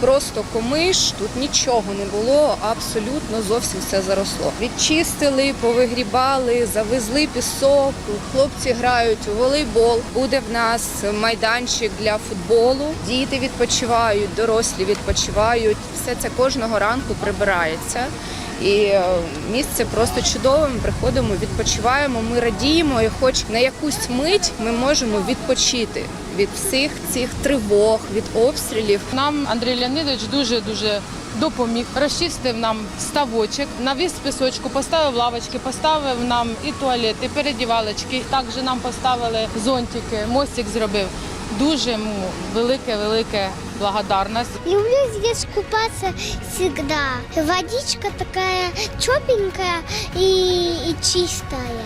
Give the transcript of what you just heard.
просто комиш, тут нічого не було, абсолютно зовсім все заросло. Відчистили, повигрібали, завезли пісок. Хлопці грають у волейбол. Буде в нас майданчик для футболу. Діти відпочивають, дорослі відпочивають. Все це кожного ранку прибирається. І е, місце просто чудове. Ми приходимо, відпочиваємо. Ми радіємо, і хоч на якусь мить ми можемо відпочити від всіх цих тривог, від обстрілів. Нам Андрій Леонидович дуже дуже допоміг. Розчистив нам ставочок, навіс пісочку, поставив лавочки, поставив нам і туалет, і передівалочки. Також нам поставили зонтики, мостик зробив. Дуже йому велике, велике благодарність. Люблю здесь купатися завжди. Водичка така чопенька і, і чистая.